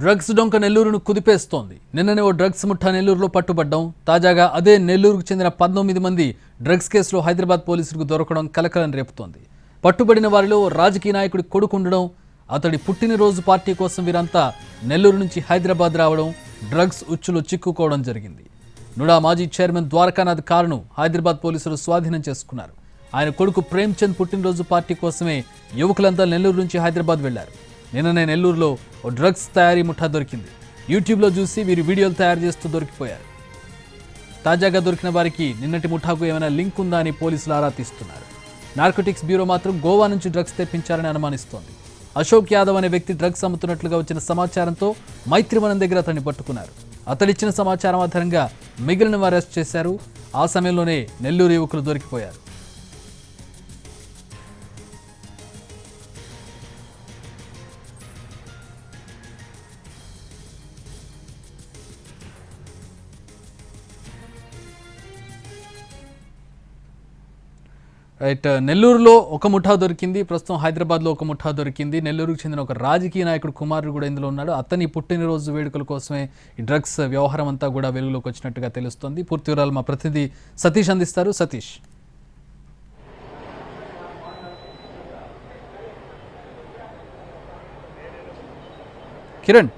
Drugs డొంక నెల్లూరును కుదిపేస్తోంది. నిన్ననే ఓ drugs ముఠా నెల్లూరులో పట్టుబడ్డం. తాజాగా అదే నెల్లూరుకు చెందిన పంతొమ్మిది మంది డ్రగ్స్ కేసులో హైదరాబాద్ పోలీసులకు దొరకడం కలకలం రేపుతోంది. పట్టుబడిన వారిలో రాజకీయ నాయకుడి కొడుకుండడం అతడి పుట్టినరోజు పార్టీ కోసం వీరంతా నెల్లూరు నుంచి హైదరాబాద్ రావడం డ్రగ్స్ ఉచ్చులో చిక్కుకోవడం జరిగింది. నుడా మాజీ చైర్మన్ ద్వారకానాథ్ కారును హైదరాబాద్ పోలీసులు స్వాధీనం చేసుకున్నారు. ఆయన కొడుకు ప్రేమ్చంద్ పుట్టినరోజు పార్టీ కోసమే యువకులంతా నెల్లూరు నుంచి హైదరాబాద్ వెళ్ళారు. నిన్ననే నెల్లూరులో ఓ డ్రగ్స్ తయారీ ముఠా దొరికింది. యూట్యూబ్లో చూసి వీరు వీడియోలు తయారు చేస్తూ దొరికిపోయారు. తాజాగా దొరికిన వారికి నిన్నటి ముఠాకు ఏమైనా లింక్ ఉందా అని పోలీసులు ఆరా తీస్తున్నారు. నార్కోటిక్స్ బ్యూరో మాత్రం గోవా నుంచి డ్రగ్స్ తెప్పించారని అనుమానిస్తోంది. అశోక్ యాదవ్ అనే వ్యక్తి డ్రగ్స్ అమ్ముతున్నట్లుగా వచ్చిన సమాచారంతో మైత్రివనం దగ్గర అతన్ని పట్టుకున్నారు. అతడిచ్చిన సమాచారం ఆధారంగా మిగిలిన వారు అరెస్ట్ చేశారు. ఆ సమయంలోనే నెల్లూరు యువకులు దొరికిపోయారు. రైట్ నెల్లూరులో ఒక ముఠా దొరికింది ప్రస్తుతం హైదరాబాద్లో ఒక ముఠా దొరికింది. నెల్లూరుకు చెందిన ఒక రాజకీయ నాయకుడు కుమారుడు కూడా ఇందులో ఉన్నాడు. అతని పుట్టినరోజు వేడుకల కోసమే ఈ డ్రగ్స్ వ్యవహారం అంతా కూడా వెలుగులోకి వచ్చినట్టుగా తెలుస్తోంది. పూర్తి వివరాలు మా ప్రతినిధి సతీష్ అందిస్తారు. సతీష్. కిరణ్.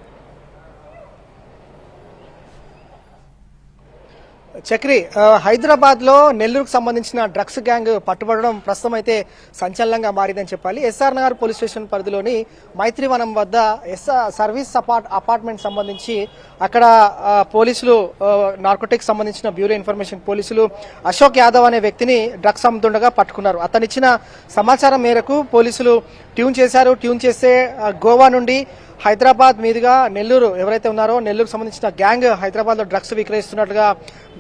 చక్రి హైదరాబాద్ హైదరాబాద్లో నెల్లూరుకు సంబంధించిన డ్రగ్స్ గ్యాంగ్ పట్టుబడడం ప్రస్తుతం అయితే సంచలనంగా మారిందని చెప్పాలి. ఎస్ఆర్ నగర్ పోలీస్ స్టేషన్ పరిధిలోని మైత్రివనం వద్ద ఎస్ఆర్ సర్వీస్ అపార్ట్ అపార్ట్మెంట్ సంబంధించి అక్కడ పోలీసులు నార్కోటిక్స్ సంబంధించిన బ్యూరో ఇన్ఫర్మేషన్ పోలీసులు అశోక్ యాదవ్ అనే వ్యక్తిని డ్రగ్స్ అమ్ముతుండగా పట్టుకున్నారు. అతనిచ్చిన సమాచారం మేరకు పోలీసులు ట్యూన్ చేశారు. ట్యూన్ చేస్తే గోవా నుండి హైదరాబాద్ మీదుగా నెల్లూరు ఎవరైతే ఉన్నారో నెల్లూరు సంబంధించిన గ్యాంగ్ హైదరాబాద్లో డ్రగ్స్ విక్రయిస్తున్నట్లుగా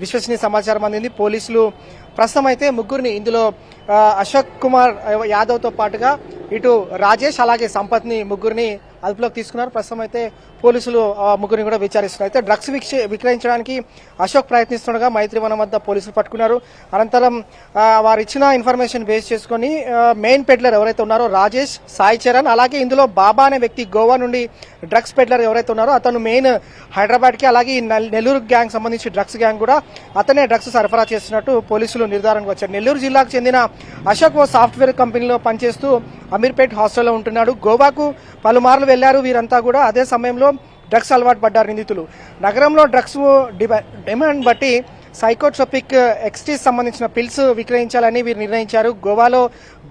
విశ్వసనీయ సమాచారం అందింది. పోలీసులు ప్రస్తుతం అయితే ముగ్గురిని ఇందులో అశోక్ కుమార్ యాదవ్తో పాటుగా ఇటు రాజేష్ అలాగే సంపత్ని ముగ్గురిని అదుపులోకి తీసుకున్నారు. ప్రస్తుతం అయితే పోలీసులు ఆ ముగ్గురిని కూడా విచారిస్తున్నారు. అయితే డ్రగ్స్ విక్ష- విక్రయించడానికి అశోక్ ప్రయత్నిస్తుండగా మైత్రివనం వద్ద పోలీసులు పట్టుకున్నారు. అనంతరం వారు ఇచ్చిన ఇన్ఫర్మేషన్ బేస్ చేసుకొని మెయిన్ పెడ్లర్ ఎవరైతే ఉన్నారో రాజేష్ సాయి చరణ్ అలాగే ఇందులో బాబా అనే వ్యక్తి గోవా నుండి డ్రగ్స్ పెడ్లర్ ఎవరైతే ఉన్నారో అతను మెయిన్ హైదరాబాద్కి అలాగే నెల్లూరు గ్యాంగ్ సంబంధించి డ్రగ్స్ గ్యాంగ్ కూడా అతనే డ్రగ్స్ సరఫరా చేస్తున్నట్టు పోలీసులు నిర్ధారణకు వచ్చారు. నెల్లూరు జిల్లాకు చెందిన అశోక్ ఓ సాఫ్ట్వేర్ కంపెనీలో పనిచేస్తూ అమీర్పేట్ హాస్టల్లో ఉంటున్నాడు. గోవాకు పలుమార్లు వెళ్ళారు వీరంతా కూడా అదే సమయంలో డ్రగ్స్ అలవాటు పడ్డారు నిందితులు. నగరంలో డ్రగ్స్ డిమాండ్ బట్టి సైకోట్రోపిక్ ఎక్స్టీస్ సంబంధించిన పిల్స్ విక్రయించాలని వీరు నిర్ణయించారు. గోవాలో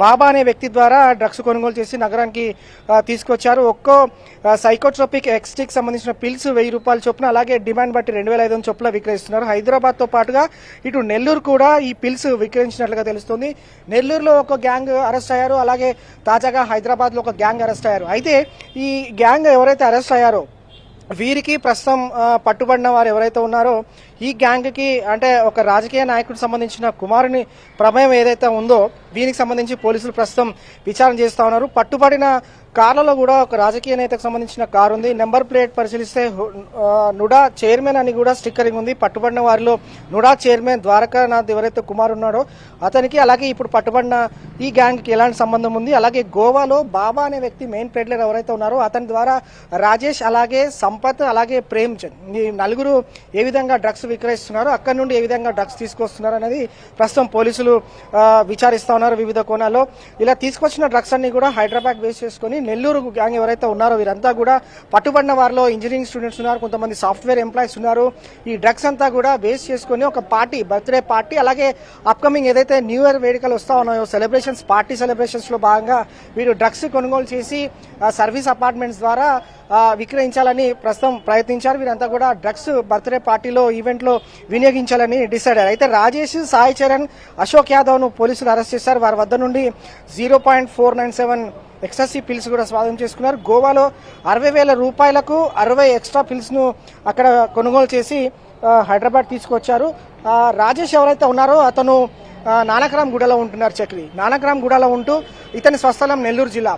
బాబా అనే వ్యక్తి ద్వారా డ్రగ్స్ కొనుగోలు చేసి నగరానికి తీసుకొచ్చారు. ఒక్కో సైకోట్రోపిక్ ఎక్స్టీకి సంబంధించిన పిల్స్ వెయ్యి రూపాయల చొప్పున అలాగే డిమాండ్ బట్టి రెండు వేల ఐదు వందల చొప్పున విక్రయిస్తున్నారు. హైదరాబాద్తో పాటుగా ఇటు నెల్లూరు కూడా ఈ పిల్స్ విక్రయించినట్లుగా తెలుస్తుంది. నెల్లూరులో ఒక గ్యాంగ్ అరెస్ట్ అయ్యారు. అలాగే తాజాగా హైదరాబాద్లో ఒక గ్యాంగ్ అరెస్ట్ అయ్యారు. అయితే ఈ గ్యాంగ్ ఎవరైతే అరెస్ట్ అయ్యారో వీరికి ప్రస్తుతం పట్టుబడిన వారు ఎవరైతే ఉన్నారో ఈ గ్యాంగ్కి అంటే ఒక రాజకీయ నాయకుడికి సంబంధించిన కుమారుని ప్రమేయం ఏదైతే ఉందో దీనికి సంబంధించి పోలీసులు ప్రస్తుతం విచారణ చేస్తూ ఉన్నారు. పట్టుబడిన కార్లలో కూడా ఒక రాజకీయ నేతకు సంబంధించిన కారు ఉంది. నెంబర్ ప్లేట్ పరిశీలిస్తే నుడా చైర్మన్ అని కూడా స్టిక్కరింగ్ ఉంది. పట్టుబడిన వారిలో నుడా చైర్మన్ ద్వారకానాథ్ ఎవరైతే కుమార్ ఉన్నాడో అతనికి అలాగే ఇప్పుడు పట్టుబడిన ఈ గ్యాంగ్కి ఎలాంటి సంబంధం ఉంది? అలాగే గోవాలో బాబా అనే వ్యక్తి మెయిన్ ప్లేట్లో ఎవరైతే ఉన్నారో అతని ద్వారా రాజేష్ అలాగే సంపత్ అలాగే ప్రేమ్ చంద్ ఈ నలుగురు ఏ విధంగా డ్రగ్స్ విక్రయిస్తున్నారో? అక్కడి నుండి ఏ విధంగా డ్రగ్స్ తీసుకొస్తున్నారు అనేది ప్రస్తుతం పోలీసులు విచారిస్తా ఉన్నారు వివిధ కోణాల్లో. ఇలా తీసుకొచ్చిన డ్రగ్స్ అన్ని కూడా హైదరాబాద్ బేస్ చేసుకొని నెల్లూరు గ్యాంగ్ ఎవరైతే ఉన్నారో వీరంతా కూడా పట్టుబడిన వారిలో ఇంజనీరింగ్ స్టూడెంట్స్ ఉన్నారు కొంతమంది సాఫ్ట్వేర్ ఎంప్లాయీస్ ఉన్నారు. ఈ డ్రగ్స్ అంతా కూడా బేస్ చేసుకుని ఒక పార్టీ బర్త్డే పార్టీ అలాగే అప్కమింగ్ ఏదైతే న్యూ ఇయర్ వేడుకలు వస్తా ఉన్నాయో సెలబ్రేషన్స్ పార్టీ సెలబ్రేషన్స్లో భాగంగా వీరు డ్రగ్స్ కొనుగోలు చేసి సర్వీస్ అపార్ట్మెంట్స్ ద్వారా విక్రయించాలని ప్రస్తుతం ప్రయత్నించారు. వీరంతా కూడా డ్రగ్స్ బర్త్డే పార్టీలో ఈవెంట్లో వినియోగించాలని డిసైడ్ అయ్యారు. అయితే రాజేష్ సాయి చరణ్ అశోక్ యాదవ్ను పోలీసులు అరెస్ట్ చేశారు. వారి వద్ద నుండి zero point four nine seven ecstasy pills కూడా స్వాధీనం చేసుకున్నారు. గోవాలో అరవై వేల రూపాయలకు అరవై ఎక్స్ట్రా పిల్స్ను అక్కడ కొనుగోలు చేసి హైదరాబాద్ తీసుకొచ్చారు. రాజేష్ ఎవరైతే ఉన్నారో అతను ఆ, నానక్రామ్ గూడలో ఉంటున్నారు చక్రి. నానక్రామ్ గూడలో ఉంటూ ఇతని స్వస్థలం నెల్లూరు జిల్లా.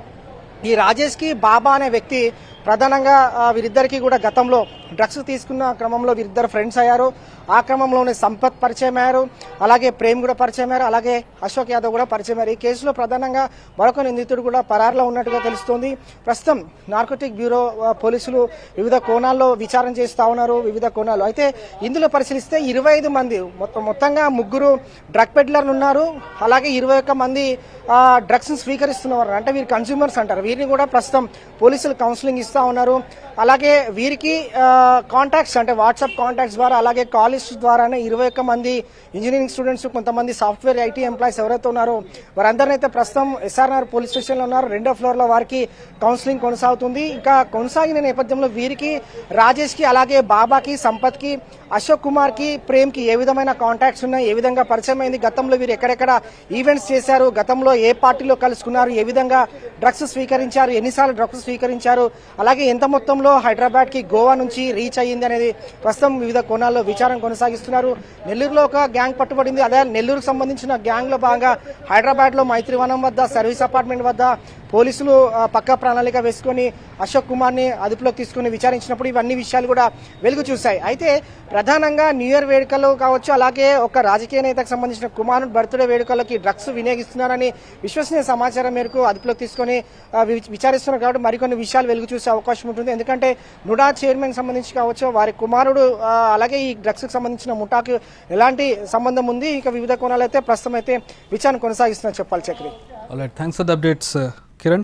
ఈ రాజేష్కి బాబా అనే వ్యక్తి ప్రధానంగా వీరిద్దరికీ కూడా గతంలో డ్రగ్స్ తీసుకున్న క్రమంలో వీరిద్దరు ఫ్రెండ్స్ అయ్యారు. ఆ క్రమంలోనే సంపత్ పరిచయం అయ్యారు. అలాగే ప్రేమ్ కూడా పరిచయం అయ్యారు. అలాగే అశోక్ యాదవ్ కూడా పరిచయం అయ్యారు. ఈ కేసులో ప్రధానంగా మరొక నిందితుడు కూడా పరారులో ఉన్నట్టుగా తెలుస్తోంది. ప్రస్తుతం నార్కోటిక్ బ్యూరో పోలీసులు వివిధ కోణాల్లో విచారణ చేస్తూ ఉన్నారు. వివిధ కోణాలు అయితే ఇందులో పరిశీలిస్తే ఇరవై ఐదు మంది మొత్తం మొత్తంగా ముగ్గురు డ్రగ్ పెడ్లర్లు ఉన్నారు. అలాగే ఇరవై ఒక్క మంది డ్రగ్స్ స్వీకరిస్తున్నవారు అంటే వీరు కన్స్యూమర్స్ అంటారు. వీరిని కూడా ప్రస్తుతం పోలీసులు కౌన్సిలింగ్ ఇస్తా ఉన్నారు. అలాగే వీరికి కాంటాక్ట్స్ అంటే వాట్సాప్ కాంటాక్ట్స్ ద్వారా అలాగే కాలేజ్ ద్వారానే ఇరవై ఒక్క మంది ఇంజనీరింగ్ స్టూడెంట్స్ కొంతమంది సాఫ్ట్వేర్ ఐటీ ఎంప్లాయీస్ ఎవరైతే ఉన్నారో వారందరినీ అయితే ప్రస్తుతం ఎస్ఆర్ఆర్ పోలీస్ స్టేషన్లో ఉన్నారు. రెండో ఫ్లోర్లో వారికి కౌన్సిలింగ్ కొనసాగుతుంది. ఇంకా కొనసాగిన నేపథ్యంలో వీరికి రాజేష్కి అలాగే బాబాకి సంపత్కి అశోక్ కుమార్కి ప్రేమ్కి ఏ విధమైన కాంటాక్ట్స్ ఉన్నాయి? ఏ విధంగా పరిచయం అయింది? గతంలో వీరు ఎక్కడెక్కడ ఈవెంట్స్ చేశారు? గతంలో ఏ పార్టీలో కలుసుకున్నారు? ఏ విధంగా డ్రగ్స్ స్వీకరించారు? ఎన్నిసార్లు డ్రగ్స్ స్వీకరించారు? అలాగే ఎంత మొత్తంలో హైదరాబాద్కి గోవా నుంచి రీచ్ అయ్యింది అనేది ప్రస్తుతం వివిధ కోణాల్లో విచారం కొనసాగిస్తున్నారు. నెల్లూరులో ఒక గ్యాంగ్ పట్టుబడింది. అదే నెల్లూరుకు సంబంధించిన గ్యాంగ్లో భాగంగా హైదరాబాద్లో మైత్రివనం వద్ద సర్వీస్ అపార్ట్మెంట్ వద్ద పోలీసులు పక్కా పక్క ప్రణాళిక వేసుకొని అశోక్ కుమార్ని అదుపులోకి తీసుకుని విచారించినప్పుడు ఇవన్నీ విషయాలు కూడా వెలుగు చూశాయి. అయితే ప్రధానంగా న్యూ ఇయర్ వేడుకలు కావచ్చు అలాగే ఒక రాజకీయ నేతకు సంబంధించిన కుమారుడు బర్త్డే వేడుకలకి డ్రగ్స్ వినియోగిస్తున్నారని విశ్వసనీయ సమాచారం మేరకు అదుపులోకి తీసుకొని విచారిస్తున్నారు కాబట్టి మరికొన్ని విషయాలు వెలుగు చూసే అవకాశం ఉంటుంది. ఎందుకంటే నుడా చైర్మన్ సంబంధించి కావచ్చు వారి కుమారుడు అలాగే ఈ డ్రగ్స్కి సంబంధించిన ముఠాకు ఎలాంటి సంబంధం ఉంది? ఇక వివిధ కోణాలు అయితే ప్రస్తుతం అయితే విచారణ కొనసాగిస్తున్నారు చెప్పాలి Chakri. Thanks for the updates Kiran